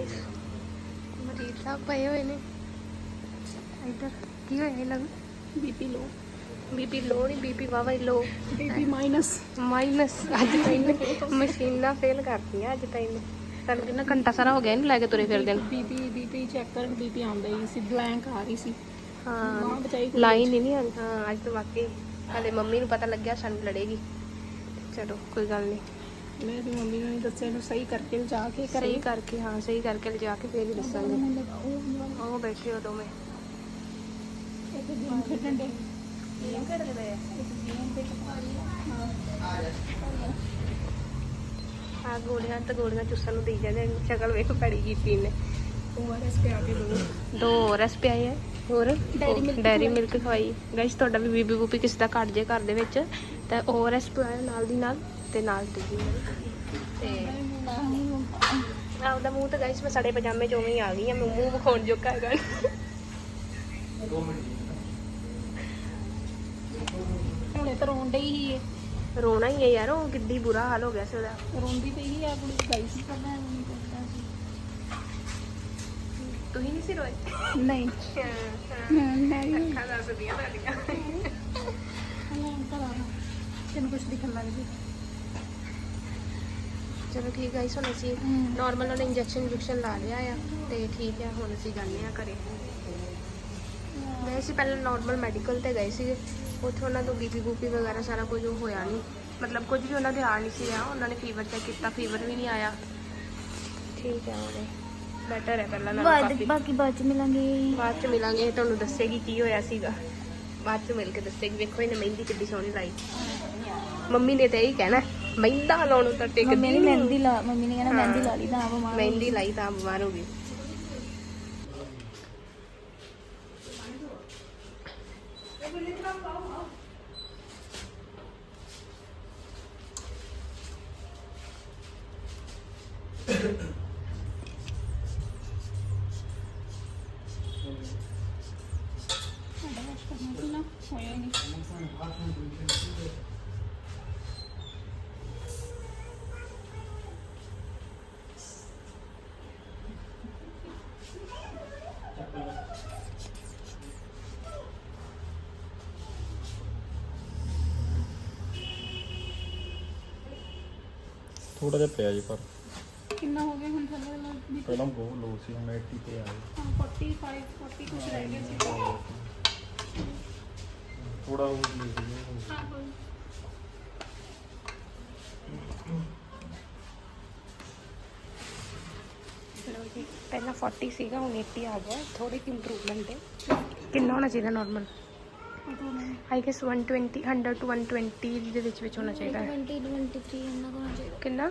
Guys ਮਰੀਜ਼ ਸਾਹਿਬ ਪਏ ਹੋਏ ਨੇ। ਇੱਧਰ ਕੀ ਹੋਇਆ ਇਹਨਾਂ ਨੂੰ ਬੀਪੀ ਲੋ। ਬੀਪੀ ਲੋ ਨਹੀਂ ਬੀਪੀ ਵਾਵਾ ਹੀ ਲੋ। BP minus. ਮਾਈਨਸ। ਅੱਜ ਤਾਂ ਮਸ਼ੀਨਾਂ ਫੇਲ ਕਰਤੀਆਂ ਅੱਜ ਤਾਂ ਇਹਨੇ। ਸਾਨੂੰ ਕਿੰਨਾ ਘੰਟਾ ਸਾਰਾ ਹੋ ਗਿਆ ਇਹਨੂੰ ਲੈ ਕੇ ਤੁਰੇ ਫਿਰਦੇ ਨੂੰ। ਬੀਪੀ ਬੀਪੀ ਚੈੱਕ ਕਰਨ ਬੀਪੀ ਆਉਂਦਾ ਹੀ ਸੀ ਬਲੈਂਕ ਆ ਰਹੀ ਸੀ। ਹਾਂ ਲਾਈਨ ਹੀ ਨਹੀਂ ਆਉਂਦੀ ਹਾਂ ਅੱਜ ਤਾਂ ਵਾਕਈ ਹਲੇ ਮੰਮੀ ਨੂੰ ਪਤਾ ਲੱਗਿਆ ਸਾਨੂੰ ਲੜੇਗੀ। ਚਲੋ ਕੋਈ ਗੱਲ ਨਹੀਂ ਮੈਂ ਤੇ ਮੰਮੀ ਨੂੰ ਨਹੀਂ ਦੱਸਿਆ ਇਹਨੂੰ ਸਹੀ ਕਰਕੇ ਜਾ ਕੇ ਸਹੀ ਕਰੇ ਕਰਕੇ ਹਾਂ ਸਹੀ ਕਰਕੇ ਲਿਜਾ ਕੇ ਫੇਰ ਹੀ ਦੱਸਾਂਗੇ। ਉਹ ਬੈਠੇ ਹੋ ਦੋਵੇਂ ਇੱਕ ਗੇਮ ਖੇਡਣ ਦੇ। ਗੇਮ ਖੇਡਦੇ ਪਏ ਇੱਕ ਗੇਮ ਤੇ ਆ। ਗੋਲੀਆਂ ਤੇ ਗੋਲੀਆਂ ਚੁੱਸਣ ਨੂੰ ਦੇਈ ਜਾਂਦੇ ਨੇ। ਸ਼ਕਲ ਵੇਖ ਪੜੀ ਕੀਤੀ ਨੇ ਓਆਰਐਸ ਪਿਆ ਕੇ ਦੋ। ਦੋ ਰਸ ਪਿਆਈ ਹੈ ਹੋਰ? Dairy milk ਡੈਰੀ ਮਿਲਕ ਖਵਾਈ। ਗਾਇਸ ਤੁਹਾਡਾ ਵੀ ਬੀਬੀ ਬੂਪੀ ਕਿਸੇ ਦਾ ਘਟ ਜੇ ਘਰ ਦੇ ਵਿੱਚ। ਤਾਂ ਉਹ ਰਸ ਪਿਆਇਆ ਨਾਲ ਦੀ ਨਾਲ ਤੇ ਨਾਲ ਦੀ ਤੇ ਆਪਦਾ ਮੂੰਹ ਤਾਂ ਗਾਇਸ ਮੈਂ ਸੜੇ ਪਜਾਮੇ ਚ ਹੀ ਆ ਗਈ ਆ ਮੈਂ ਮੂੰਹ ਵਿਖਾਉਣ ਜੋਗਾ ਹੈਗਾ। ਹੁਣੇ ਤਾਂ ਰੋਣ ਡਈ ਹੀ ਹੈ ਰੋਣਾ ਹੀ ਹੈ ਯਾਰ ਉਹ ਕਿੱਡੀ ਬੁਰਾ ਹਾਲ ਹੋ ਗਿਆ ਸੀ ਉਹਦਾ। ਰੋਂਦੀ ਪਈ ਹੀ ਆ ਕੁੜੀ ਗਾਈਸ ਕਰਦਾ ਤੁਸੀਂ ਨਹੀਂ ਸੀ ਰੋਏ? ਨਹੀਂ। ਮੈਂ ਵੀ ਅੱਖਾਂ ਦੱਸਦੀਆਂ ਤੁਹਾਡੀਆਂ। ਤੈਨੂੰ ਕੁਝ ਦਿਖਣ ਲੱਗ ਗਈ। ਚਲੋ ਠੀਕ ਹੈ ਹੁਣ ਅਸੀਂ। ਨਾਰਮਲ ਉਹਨੇ ਇੰਜੈਕਸ਼ਨ ਇੰਜੈਕਸ਼ਨ ਲਾ ਲਿਆ ਆ ਤੇ ਠੀਕ ਹੈ ਹੁਣ ਅਸੀਂ ਜਾਂਦੇ ਆ ਘਰੇ। ਗਏ ਸੀ ਪਹਿਲਾਂ ਨਾਰਮਲ ਮੈਡੀਕਲ ਤੇ ਗਏ ਸੀਗੇ। ਉੱਥੇ ਉਹਨਾਂ ਤੋਂ ਬੀਪੀ ਬੂਪੀ ਵਗੈਰਾ ਸਾਰਾ ਕੁਝ ਹੋਇਆ ਨਹੀਂ ਮਤਲਬ ਕੁਝ ਵੀ ਉਹਨਾਂ ਦੇ ਆ ਨਹੀਂ ਸੀ ਰਿਹਾ ਉਹਨਾਂ ਨੇ ਫੀਵਰ ਚੈੱਕ ਕੀਤਾ ਫੀਵਰ ਵੀ ਨਹੀਂ ਆਇਆ। ਠੀਕ ਹੈ ਉਹਨੇ ਬੈਟਰ ਹੈ ਪਹਿਲਾਂ ਨਾਲੋਂ ਬਾਅਦ ਕਾਫੀ। ਬਾਕੀ ਬਾਅਦ ਚ ਮਿਲਾਂਗੇ। ਬਾਅਦ ਚ ਮਿਲਾਂਗੇ ਤੁਹਾਨੂੰ ਦੱਸੇਗੀ ਕੀ ਹੋਇਆ ਸੀਗਾ। ਬਾਅਦ ਚ ਮਿਲ ਕੇ ਦੱਸੇਗੀ ਵੇਖੋ ਇਹਨੇ ਮਹਿੰਦੀ ਕਿੱਡੀ ਸੋਹਣੀ ਲਾਈ। ਮੰਮੀ ਨੇ ਤਾਂ ਇਹੀ ਕਹਿਣਾ। ਮਹਿੰਦਾ ਲਾਉਣ ਤਾਂ ਮੰਮੀ ਟਿਕਦੀ ਨੇ। ਨਹੀਂ ਮਹਿੰਦੀ ਲਾ ਮੰਮੀ ਨੇ ਕਹਿਣਾ। ਮਹਿੰਦੀ ਲਾ ਲਈ ਤਾਂ ਆਪ ਮਾਰ। ਮਹਿੰਦੀ ਲਾਈ ਤਾਂ ਬਿਮਾਰ ਹੋ ਗਈ ਥੋੜਾ ਜਿਹਾ ਪਿਆ ਜੀ ਪਰ। ਕਿੰਨਾ ਹੋ ਗਿਆ ਹੁਣ ਥੱਲੇ ਵਾਲਾ? ਵੀ ਪਹਿਲਾਂ ਬਹੁਤ ਲੋ ਸੀ ਹੁਣ 80 ਤੇ ਆ ਗਿਆ ਹਾਂ 45 40 ਕੁਝ ਰਹਿ ਗਿਆ ਸੀ। ਥੋੜਾ ਉਹ ਨਹੀਂ ਸੀ ਹਾਂ ਕੋਈ ਚਲੋ ਜੀ ਪਹਿਲਾਂ 40 ਸੀਗਾ ਹੁਣ 80 ਆ ਗਿਆ। ਥੋੜੀ ਕਿ ਇੰਪਰੂਵਮੈਂਟ ਹੈ ਕਿੰਨਾ ਹੋਣਾ ਚਾਹੀਦਾ ਨਾਰਮਲ ਆਈ ਗੈਸ 120 100 ਟੂ 120 ਦੇ ਵਿੱਚ ਵਿੱਚ ਹੋਣਾ ਚਾਹੀਦਾ ਹੈ। 20 23 ਇੰਨਾ ਕੋਣਾ ਚਾਹੀਦਾ। ਕਿੰਨਾ?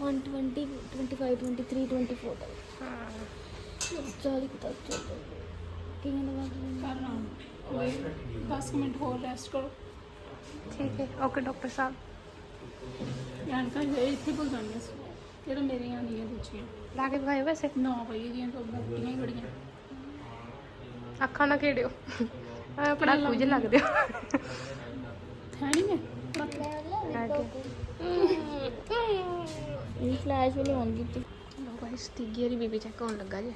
120 25 23 24 ਤੱਕ ਹਾਂ। 40 ਤੱਕ ਚੱਲਦਾ ਕਿੰਨਾ ਦਾ ਬਾਕੀ ਕਰਨਾ। ਕੋਈ 10 ਮਿੰਟ ਹੋਰ ਰੈਸਟ ਕਰੋ। ਠੀਕ ਹੈ। ਓਕੇ ਡਾਕਟਰ ਸਾਹਿਬ। ਯਾਨ ਕਾ ਇਹ ਇੱਥੇ ਭੁੱਲ ਜਾਣੀਆਂ ਸੀ। ਇਹ ਤਾਂ ਮੇਰੀਆਂ ਨਹੀਂ ਹੈ ਦੂਜੀਆਂ। ਲਾ ਕੇ ਦਿਖਾਇਓ ਵੈਸੇ। ਨਾ ਪਈ ਦੀਆਂ ਤਾਂ ਬੁੱਟੀਆਂ ਹੀ ਬੜੀਆਂ। ਅੱਖਾਂ ਨਾ ਖੇੜਿਓ ਆ ਬੜਾ ਕੁਝ ਲੱਗਦੇ ਹੋ ਹੈ ਨਹੀਂ ਮੈਂ। ਇਹ ਫਲੈਸ਼ ਵਾਲੀ ਆਉਂਦੀ ਤੇ। ਲੋ ਗਾਇਸ ਤੀਜੀ ਵਾਰੀ ਬੀਬੀ ਚੈੱਕ ਹੋਣ ਲੱਗਾ ਜੀ।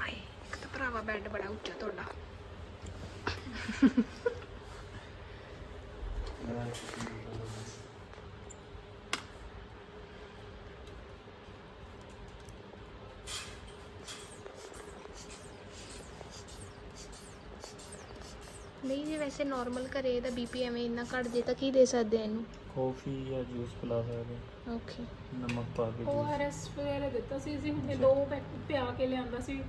ਆਏ ਇੱਕ ਤਾਂ ਭਰਾਵਾ ਬੈੱਡ ਬੜਾ ਉੱਚਾ ਤੁਹਾਡਾ। ਨਹੀਂ ਜੀ ਵੈਸੇ ਨਾਰਮਲ ਘਰੇ ਇਹਦਾ ਬੀਪੀ ਐਵੇਂ ਇੰਨਾ ਘਟ ਜੇ ਤਾਂ ਕੀ ਦੇ ਸਕਦੇ ਆ ਇਹਨੂੰ? ਕਾਫੀ ਜਾਂ ਜੂਸ ਪਿਲਾ ਸਕਦੇ ਓਕੇ ਨਮਕ ਪਾ ਕੇ ਉਹ juice। ਆਰਐਸ ਵਗੈਰਾ ਦਿੱਤਾ ਸੀ ਅਸੀਂ ਹੁਣੇ ਦੋ ਪੈਕ ਪਿਆ ਕੇ ਲਿਆਂਦਾ ਸੀ।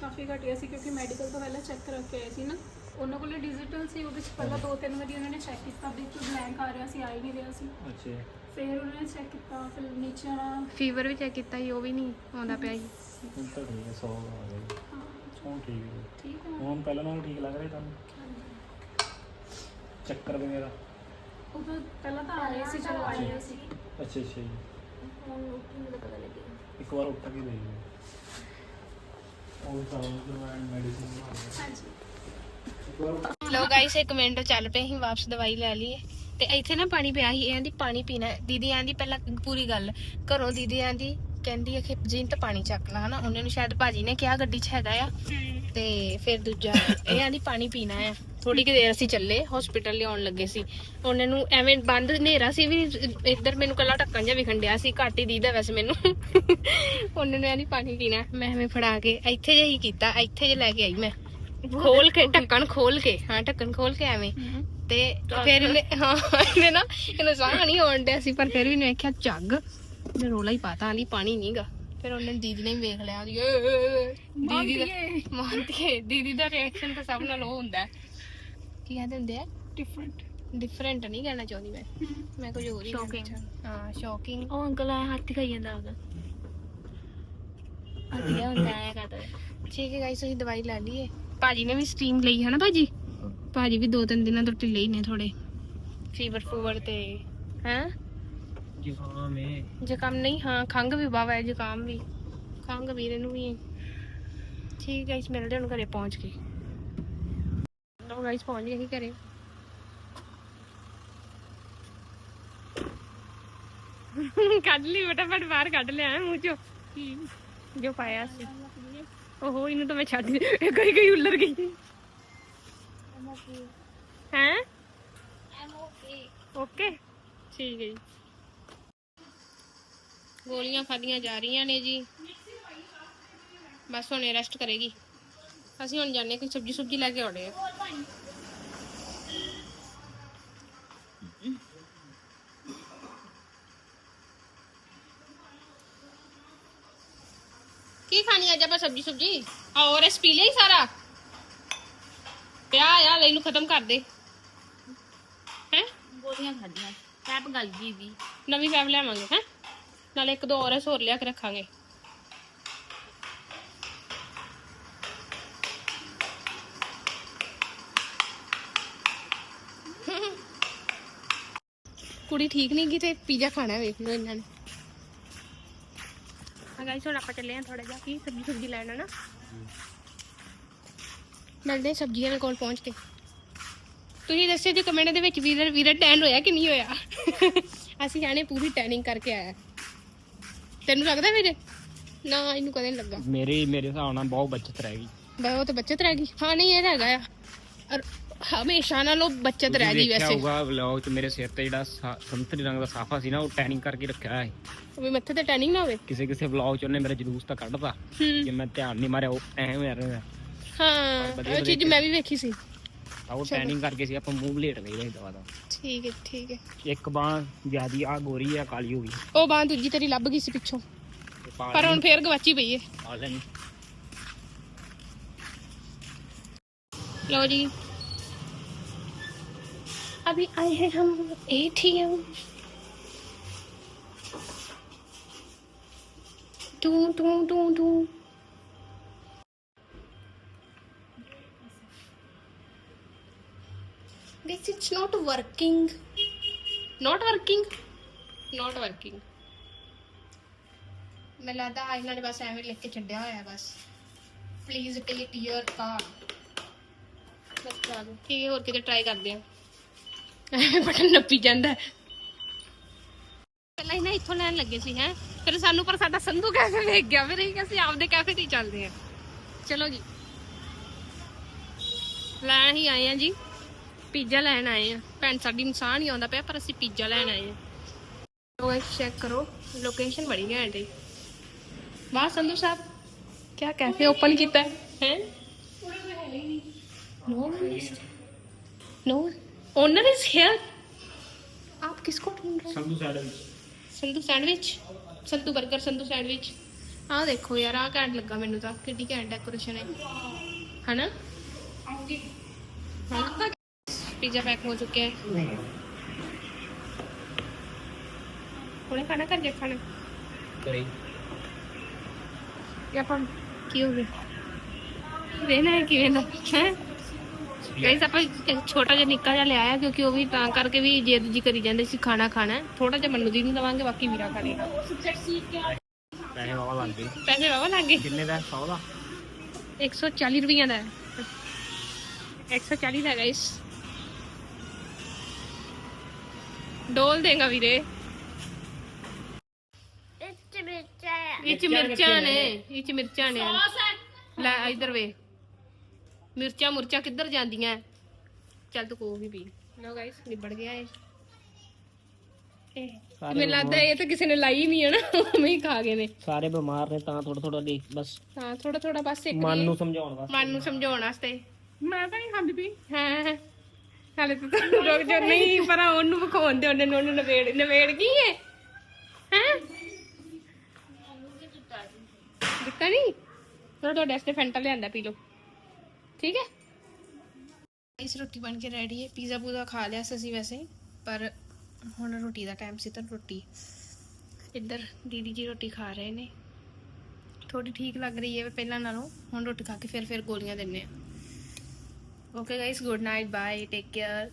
ਕਾਫੀ ਘਟਿਆ ਸੀ ਕਿਉਂਕਿ ਮੈਡੀਕਲ ਤੋਂ ਪਹਿਲਾਂ ਚੈੱਕ ਕਰਾ ਕੇ ਆਏ ਸੀ ਨਾ। ਉਹਨਾਂ ਕੋਲੇ ਡਿਜੀਟਲ ਸੀ ਉਹਦੇ ਚ ਪਹਿਲਾਂ ਦੋ ਤਿੰਨ ਵਾਰੀ ਉਹਨਾਂ ਨੇ ਚੈੱਕ ਕੀਤਾ ਵਿੱਚ ਬਲੈਂਕ ਆ ਰਿਹਾ ਸੀ ਆ ਹੀ ਨਹੀਂ ਰਿਹਾ ਸੀ। ਅੱਛਾ। ਫਿਰ ਉਹਨਾਂ ਨੇ ਚੈੱਕ ਕੀਤਾ ਫਿਰ ਨੀਚੇ ਵਾਲਾ ਫੀਵਰ ਵੀ ਚੈੱਕ ਕੀਤਾ ਸੀ ਉਹ ਵੀ ਨਹੀਂ ਆਉਂਦਾ ਪਿਆ ਸੀ ਹੁਣ ਤਾਂ ਠੀਕ ਹੈ 100 ਆ ਗਿਆ। ਜੀ। ਹਾਂ, ਹੁਣ ਠੀਕ ਹੈ। ਠੀਕ ਹੈ। ਹੁਣ ਪਹਿਲਾਂ ਨਾਲੋਂ ਠੀਕ ਲੱਗ ਰਿਹਾ ਤੁਹਾਨੂੰ? ਚੱਕਰ ਵਗੈਰਾ ਉਹ ਤਾਂ ਪਹਿਲਾਂ ਤਾਂ ਆ ਰਹੇ ਸੀ ਚਲੋ ਆ ਰਹੇ ਸੀ ਅੱਛਾ ਅੱਛਾ ਜੀ ਹੁਣ ਉੱਠਣ ਦਾ ਪਤਾ ਲੱਗਿਆ ਇੱਕ ਵਾਰ ਉੱਠ ਕੇ ਦੇਖ ਲਓ ਉਹ ਤਾਂ ਉਹ ਮੈਡੀਸਿਨ ਹਾਂਜੀ ਇੱਕ ਵਾਰ ਲੋ ਗਾਈਸ ਇੱਕ ਮਿੰਟ ਚੱਲ ਪਏ ਅਸੀਂ ਵਾਪਸ ਦਵਾਈ ਲੈ ਲਈਏ ਤੇ ਇੱਥੇ ਨਾ ਪਾਣੀ ਪਿਆ ਸੀ ਇਹ ਆਂਦੀ ਪਾਣੀ ਪੀਣਾ ਹੈ। ਦੀਦੀ ਆਂਦੀ ਪਹਿਲਾਂ ਪੂਰੀ ਗੱਲ ਘਰੋਂ ਦੀਦੀ ਆਂਦੀ ਕਹਿੰਦੀ ਹੈ ਕਿ ਜਿੰਤ ਪਾਣੀ ਚੱਕ ਲਾ ਹਨਾ ਉਹਨੇ ਨੂੰ ਸ਼ਾਇਦ ਭਾਜੀ ਨੇ ਕਿਹਾ ਗੱਡੀ 'ਚ ਹੈਗਾ ਆ ਤੇ ਫਿਰ ਦੂਜਾ ਇਹ ਆਂਦੀ ਪਾਣੀ ਪੀਣਾ ਆ। ਥੋੜੀ ਕਿ ਦੇਰ ਅਸੀਂ ਚੱਲੇ ਹਸਪੀਟਲ ਲਿਆਉਣ ਲੱਗੇ ਸੀ। ਉਹਨਾਂ ਨੂੰ ਐਵੇਂ ਬੰਦ ਹਨੇਰਾ ਸੀ ਵੀ ਇੱਧਰ ਮੈਨੂੰ ਕੱਲਾ ਢੱਕਣ ਜਿਹਾ ਵਿਖਣ ਡਿਆ ਸੀ, ਘੱਟ ਹੀ ਦੀਦਾ ਵੈਸੇ ਮੈਨੂੰ। ਉਹਨਾਂ ਨੇ ਆਂਦੀ ਪਾਣੀ ਪੀਣਾ। ਮੈਂ ਐਵੇਂ ਫੜਾ ਕੇ ਇੱਥੇ ਜੇ ਹੀ ਕੀਤਾ, ਇੱਥੇ ਜੇ ਲੈ ਕੇ ਆਈ ਮੈਂ। ਖੋਲ ਕੇ, ਢੱਕਣ ਖੋਲ ਕੇ, ਹਾਂ, ਢੱਕਣ ਖੋਲ ਕੇ ਐਵੇਂ। ਤੇ ਫਿਰ ਇਹਨੇ, ਹਾਂ, ਇਹਨੇ ਨਾ, ਇਹਨੂੰ ਸਾਹ ਨਹੀਂ ਆਉਣ ਡਿਆ ਸੀ, ਪਰ ਫਿਰ ਵੀ ਇਹਨੇ ਆਖਿਆ ਝੱਗ ਰੋਲਾ ਹੀ ਪਾਤਾ, ਆਂਦੀ ਪਾਣੀ ਨਹੀਂਗਾ ਫਿਰ ਉਹਨੇ ਦੀਦੀ ਨੇ ਵੀ ਵੇਖ ਲਿਆ ਆਂਦੀ ਏ, ਏ, ਏ, ਦੀਦੀ ਦਾ ਮਾਨਤੀਏ ਦੀਦੀ ਦਾ ਰਿਐਕਸ਼ਨ ਤਾਂ ਸਭ ਨਾਲ ਉਹ ਹੁੰਦਾ। ਹੈ। ਕੀ ਕਹਿੰਦੇ ਹੁੰਦੇ ਆ? ਡਿਫਰੈਂਟ ਡਿਫਰੈਂਟ ਨਹੀਂ ਕਹਿਣਾ ਚਾਹੁੰਦੀ ਮੈਂ। ਮੈਂ ਕੁਝ ਹੋਰ ਹੀ ਕਹਿਣਾ Shocking. ਚਾਹੁੰਦੀ। ਹਾਂ ਸ਼ੌਕਿੰਗ ਉਹ ਅੰਕਲ ਆ ਹੱਥ ਖਾਈ ਜਾਂਦਾ ਉਹਦਾ ਵਧੀਆ ਹੁੰਦਾ ਹੈ ਕਰਦਾ। ਠੀਕ ਹੈ ਗਾਈਸ ਅਸੀਂ ਦਵਾਈ ਲੈ ਲਈਏ। ਭਾਜੀ ਨੇ ਵੀ ਸਟੀਮ ਲਈ ਹੈ ਨਾ ਭਾਜੀ? ਭਾਜੀ ਵੀ ਦੋ ਤਿੰਨ ਦਿਨਾਂ ਤੋਂ ਢਿੱਲੇ ਹੀ ਨੇ ਥੋੜੇ ਫੀਵਰ ਫੂਵਰ ਤੇ ਹੈ? ਜ਼ੁਕਾਮ ਹੈ ਜ਼ੁਕਾਮ ਨਹੀਂ ਹਾਂ ਖੰਘ ਵੀ ਬਾਵਾ ਹੈ ਜ਼ੁਕਾਮ ਵੀ। ਖੰਘ ਵੀਰੇ ਨੂੰ ਵੀ। ਹੈ ਠੀਕ ਹੈ ਇਸ ਮਿਲਦੇ ਹੁਣ ਘਰੇ ਪਹੁੰਚ ਕੇ। ਲੋ ਗਾਈਸ ਪਹੁੰਚ ਗਏ ਅਸੀਂ ਘਰੇ। ਕੱਢ ਲਈ ਫਟਾਫਟ ਬਾਹਰ ਕੱਢ ਲਿਆ ਮੂੰਹ ਚੋਂ। ਜੋ ਪਾਇਆ ਸੀ। ਓਹੋ ਇਹਨੂੰ ਤਾਂ ਮੈਂ ਛੱਡ ਇਹ ਗਈ ਗਈ ਉੱਲਰ ਗਈ। ਹੈ? ਓਕੇ। ਠੀਕ ਹੈ ਜੀ। ਗੋਲੀਆਂ ਖਾਦੀਆਂ ਜਾ ਰਹੀਆਂ ਨੇ ਜੀ। ਬਸ ਹੁਣ ਰੈਸਟ ਕਰੇਗੀ। ਅਸੀਂ ਹੁਣ ਜਾਣੇ ਕੋਈ ਸਬਜੀ ਸੁਬਜੀ ਲੈ ਕੇ ਆਉਣੇ ਆ ਕੀ ਖਾਣੀ ਅੱਜ ਆਪਾਂ ਸਬਜੀ ਸੁਬਜੀ? ਆ ਓਰਸ ਪੀ ਲਈ ਸਾਰਾ? ਪਿਆ ਆ ਲੈ ਇਹਨੂੰ ਖਤਮ ਕਰ ਦੇ। ਹੈ? ਗੋਲੀਆਂ ਖਾਦੀਆਂ ਪੈਪ ਗਲ ਗਈ ਵੀ। ਨਵੀਂ ਫੈਬ ਲਿਆਵਾਂਗੇ ਹੈ? ਨਾਲੇ ਇੱਕ ਦੋ ਔਰਸ ਹੋਰ ਲਿਆ ਕੇ ਰੱਖਾਂਗੇ। ਕੁੜੀ ਠੀਕ ਨਹੀਂ ਗਈ ਤੇ ਪੀਜ਼ਾ ਖਾਣਾ ਵੇਖ ਲਓ ਇਹਨਾਂ ਨੇ। ਹਾਂ ਗਾਈਸ ਹੁਣ ਆਪਾਂ ਚੱਲੇ ਆਂ ਥੋੜਾ ਜਿਹਾ ਕੀ ਸਬਜ਼ੀ ਸੁਬਜ਼ੀ ਲੈਣਾ ਨਾ ਮਿਲਦੇ ਸਬਜ਼ੀਆਂ ਦੇ ਕੋਲ ਪਹੁੰਚ ਕੇ। ਤੁਸੀਂ ਦੱਸਿਓ ਜੀ ਕਮੈਂਟ ਦੇ ਵਿੱਚ ਵੀਰ ਵੀਰ ਟੈਨ ਹੋਇਆ ਕਿ ਨਹੀਂ ਹੋਇਆ? ਅਸੀਂ ਜਾਣੇ ਪੂਰੀ ਟੈਨਿੰਗ ਕਰਕੇ ਆਇਆ। ਤੈਨੂੰ ਲੱਗਦਾ ਵੀਰੇ? ਨਾ ਇਹਨੂੰ ਕਦੇ ਨਹੀਂ ਲੱਗਾ। ਮੇਰੇ ਮੇਰੇ ਹਿਸਾਬ ਨਾਲ ਬਹੁਤ ਬਚਤ ਰਹਿ ਗਈ। ਬਈ ਉਹ ਤਾਂ ਬੱਚਤ ਰਹਿ ਗਈ। ਹਾਂ ਨਹੀਂ ਇਹ ਤਾਂ ਹੈਗਾ ਆ। ਔਰ ਹਮੇਸ਼ਾ ਨਾਲੋਂ ਬੱਚਤ ਰਹਿ ਗਈ ਵੈਸੇ। ਹੋਊਗਾ ਵਲੌਗ 'ਚ ਮੇਰੇ ਸਿਰ ਤੇ ਜਿਹੜਾ ਸੰਤਰੀ ਰੰਗ ਦਾ ਸਾਫਾ ਸੀ ਨਾ ਉਹ ਟੈਨਿੰਗ ਕਰਕੇ ਰੱਖਿਆ ਹੈ ਵੀ ਮੱਥੇ ਤੇ ਟੈਨਿੰਗ ਨਾ ਹੋਵੇ? ਕਿਸੇ ਕਿਸੇ ਵਲੌਗ 'ਚ ਉਹਨੇ ਮੇਰਾ ਜਲੂਸ ਤਾਂ ਕੱਢਤਾ। ਹੂੰ। ਜੇ ਮੈਂ ਧਿਆਨ ਨਹੀਂ ਮਾਰਿਆ ਉਹ ਐਵੇਂ ਹੋਇਆ ਰਿਹਾ। ਹਾਂ ਉਹ ਚੀਜ਼ ਮੈਂ ਵੀ ਵੇਖੀ ਸੀ। ਤਾਂ ਉਹ ਟੈਨਿੰਗ ਕਰਕੇ ਸੀ ਆਪਾਂ ਮੂੰਹ ਬਲੇਟ ਗਏ ਰਹੇ ਦਵਾ ਦਾ ਠੀਕ ਹੈ ਠੀਕ ਹੈ ਇੱਕ ਬਾਹ ਜਿਆਦੀ ਆ ਗੋਰੀ ਆ ਕਾਲੀ ਹੋ ਗਈ ਉਹ ਬਾਂਹ ਦੂਜੀ ਤੇਰੀ ਲੱਭ ਗਈ ਸੀ ਪਿੱਛੋਂ ਤੇ ਪਾ ਪਰ ਹੁਣ ਫੇਰ ਗਵਾਚੀ ਪਈ ਹੈ ਆ ਲੈਣੀ लो जी अभी आए हैं हम ATM two two two two this it's not working. Not working? Not working. ਮੈਨੂੰ ਲੱਗਦਾ ਇਹਨਾਂ ਨੇ ਬਸ ਐਵੇਂ ਲਿਖ ਕੇ ਛੱਡਿਆ ਹੋਇਆ ਬਸ। ਪਲੀਜ਼ ਟੇਕ ਯਰ ਕਾਰਡ ਬਸ ਕਰਾ ਦੋ ਹੈ ਹੋਰ ਕਿਤੇ ਟਰਾਈ ਕਰਦੇ ਆ ਬਟਨ ਨੱਪੀ ਜਾਂਦਾ। ਪਹਿਲਾਂ ਇਹਨਾਂ ਇੱਥੋਂ ਲੈਣ ਲੱਗੇ ਸੀ ਹੈ। ਫਿਰ ਸਾਨੂੰ ਪਰ ਸਾਡਾ ਸੰਧੂ ਕੈਫੇ ਵੇਖ ਗਿਆ। ਫਿਰ ਅਸੀਂ ਅਸੀਂ ਆਪਦੇ ਕੈਫੇ ਤੇ ਹੀ ਚੱਲਦੇ ਆ ਚਲੋ ਜੀ। ਲੈਣ ਹੀ ਆਏ ਆ ਜੀ। ਪੀਜ਼ਾ ਲੈਣ ਆਏ ਆ। ਭੈਣ ਸਾਡੀ ਇਨਸਾਨ ਹੀ ਆਉਂਦਾ ਪਿਆ ਪਰ ਅਸੀਂ ਪੀਜ਼ਾ ਲੈਣ ਆਏ ਆ। ਲੋ ਗਾਇਸ ਚੈੱਕ ਕਰੋ। ਲੋਕੇਸ਼ਨ ਬੜੀ ਘੈਂਟ ਹੈ ਵਾਹ ਸੰਧੂ ਸਾਹਿਬ ਕੀ ਕੈਫੇ ਓਪਨ ਕੀਤਾ ਹੈ? ਹੈ? No no owner is here आप किसको ढूंढ रहे संधू सैंडविच ਸੰਧੂ ਸੈਂਡਵਿਚ ਸੰਧੂ 버ਗਰ ਸੰਧੂ ਸੈਂਡਵਿਚ ਆਹ ਦੇਖੋ ਯਾਰ ਆਹ ਘੈਂਟ ਲੱਗਾ ਮੈਨੂੰ ਤਾਂ। ਕਿੱਡੀ ਘੈਂਟ ਡੈਕੋਰੇਸ਼ਨ ਹੈ ਹਨਾ? ਆਉਂਦੀ ਪੀਜ਼ਾ ਪੈਕ ਹੋ ਚੁੱਕਿਆ ਹੈ? ਹੁਣੇ ਖਾਣਾ ਕਰ ਜੇ ਖਾਣਾ? ਕਰੀ ਕਿ ਆਪਾਂ ਕੀ ਹੋ ਗਿਆ? ਵੇਨਾ ਹੈ ਕਿਵੇਂ ਦਾ ਹੈ? ਗਾਇਸ ਆਪਾਂ ਇੱਕ ਛੋਟਾ ਜਿਹਾ ਨਿੱਕਾ ਜਿਹਾ ਲਿਆਇਆ ਕਿਉਂਕਿ ਉਹ ਵੀ ਤਾਂ ਕਰਕੇ ਵੀ ਜਿੱਦ ਜੀ ਕਰੀ ਜਾਂਦੇ ਸੀ ਖਾਣਾ ਖਾਣਾ। ਥੋੜਾ ਜਿਹਾ ਮੰਨੂ ਦੀ ਨੂੰ ਦਵਾਂਗੇ ਬਾਕੀ ਵੀਰਾ ਖਾ ਲੇਗਾ ਪੈਸੇ ਵਾਵਾ ਲੱਗ ਗਏ। ਪੈਸੇ ਵਾਵਾ ਲੱਗ ਗਏ? ਕਿੰਨੇ ਦਾ? 100 ਦਾ? 140 ਰੁਪਈਆ ਦਾ ਹੈ। 140 ਦਾ ਗਾਇਸ। ਡੋਲ ਦੇਗਾ ਵੀਰੇ। ਇਹ ਚ ਮਿਰਚਾਂ ਨੇ ਇਹ ਚ ਮਿਰਚਾਂ ਨੇ। ਲੈ ਇਧਰ ਵੇ। ਮਿਰਚਾਂ ਮੁਰਚਾਂ ਕਿੱਧਰ ਜਾਂਦੀਆਂ? ਚੱਲ ਤੂੰ ਕੋ ਵੀ ਪੀ। ਲੋ ਗਾਇਸ ਨਿਬੜ ਗਿਆ ਇਹ। ਇਹ ਮੈਨੂੰ ਲੱਗਦਾ ਇਹ ਤਾਂ ਕਿਸੇ ਨੇ ਲਾਈ ਨਹੀਂ ਹੈ ਨਾ ਉਵੇਂ ਹੀ ਖਾ ਗਏ ਨੇ। ਸਾਰੇ ਬਿਮਾਰ ਨੇ ਤਾਂ ਥੋੜਾ ਥੋੜਾ ਦੇ ਬਸ। ਹਾਂ ਥੋੜਾ ਥੋੜਾ ਬਸ ਇੱਕ ਮਨ ਨੂੰ ਸਮਝਾਉਣ ਵਾਸਤੇ। ਮਨ ਨੂੰ ਸਮਝਾਉਣ ਵਾਸਤੇ। ਮੈਂ ਤਾਂ ਨਹੀਂ ਖਾਂਦੀ ਪਈ। ਹਾਂ। ਹਾਲੇ ਤਾਂ ਤੁਹਾਨੂੰ ਰੁਕ ਜਾ। ਨਹੀਂ, ਪਰ ਉਹਨੂੰ ਵਿਖਾਉਣ ਦੇ ਉਹਨੇ ਉਹਨੂੰ ਨਵੇੜ ਨਵੇੜ ਗਈ ਹੈ ਹੈ? ਦਿੱਤਾ ਨਹੀਂ? ਥੋੜਾ ਤੁਹਾਡੇ ਵਾਸਤੇ ਫੈਂਟਾ ਲਿਆਂਦਾ, ਪੀ ਲਓ। ਠੀਕ ਹੈ? ਇਸ ਰੋਟੀ ਬਣ ਕੇ ਰੈਡੀ ਹੈ ਪੀਜ਼ਾ ਪੂਜ਼ਾ ਖਾ ਲਿਆ ਸੀ ਅਸੀਂ ਵੈਸੇ ਪਰ ਹੁਣ ਰੋਟੀ ਦਾ ਟਾਈਮ ਸੀ ਤਾਂ ਰੋਟੀ। ਇੱਧਰ ਦੀਦੀ ਜੀ ਰੋਟੀ ਖਾ ਰਹੇ ਨੇ। ਥੋੜੀ ਠੀਕ ਲੱਗ ਰਹੀ ਹੈ ਪਹਿਲਾਂ ਨਾਲੋਂ, ਹੁਣ ਰੋਟੀ ਖਾ ਕੇ ਫਿਰ ਫਿਰ ਗੋਲੀਆਂ ਦਿੰਨੇ ਆ। Okay, guys, good night. Bye. Take care.